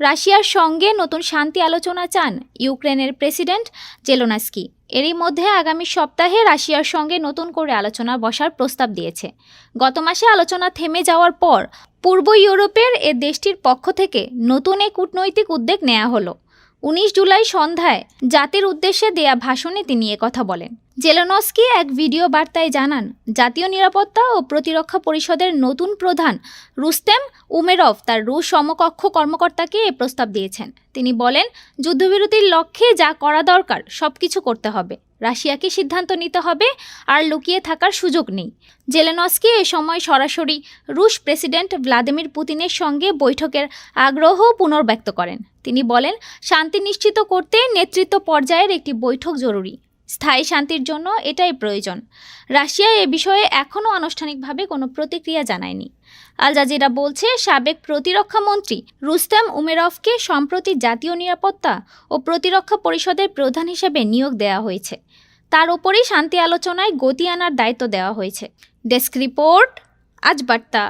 রাশিয়ার সঙ্গে নতুন শান্তি আলোচনা চান ইউক্রেনের প্রেসিডেন্ট জেলোনাস্কি। এরই মধ্যে আগামী সপ্তাহে রাশিয়ার সঙ্গে নতুন করে আলোচনা বসার প্রস্তাব দিয়েছে। গত মাসে আলোচনা থেমে যাওয়ার পর, পূর্ব ইউরোপের এ দেশটির পক্ষ থেকে নতুন এক কূটনৈতিক উদ্যোগ নেওয়া হলো। উনিশ জুলাই সন্ধ্যায় জাতির উদ্দেশ্যে দেয়া ভাষণে তিনি কথা বলেন। জেলোনস্কি এক ভিডিও বার্তায় জানান, জাতীয় নিরাপত্তা ও প্রতিরক্ষা পরিষদের নতুন প্রধান রুস্তেম উমেরভ তার রুশ সমকক্ষ কর্মকর্তাকে এ প্রস্তাব দিয়েছেন। তিনি বলেন, যুদ্ধবিরতির লক্ষ্যে যা করা দরকার সব কিছু করতে হবে। রাশিয়াকে সিদ্ধান্ত নিতে হবে আর লুকিয়ে থাকার সুযোগ নেই। জেলেনস্কি এ সময় সরাসরি রুশ প্রেসিডেন্ট ভ্লাদিমির পুতিনের সঙ্গে বৈঠকের আগ্রহ পুনর্ব্যক্ত করেন। তিনি বলেন, শান্তি নিশ্চিত করতে নেতৃত্ব পর্যায়ের একটি বৈঠক জরুরি। স্থায়ী শান্তির জন্য এটাই প্রয়োজন। রাশিয়া এ বিষয়ে এখনও আনুষ্ঠানিকভাবে কোনো প্রতিক্রিয়া জানায়নি। আল জাজিরা বলছে, সাবেক প্রতিরক্ষা মন্ত্রী রুস্তাম উমেরফকে সম্প্রতি জাতীয় নিরাপত্তা ও প্রতিরক্ষা পরিষদের প্রধান হিসেবে নিয়োগ দেওয়া হয়েছে। তার ওপরেই শান্তি আলোচনায় গতি আনার দায়িত্ব দেওয়া হয়েছে। ডেস্ক রিপোর্ট, আজ বার্তা।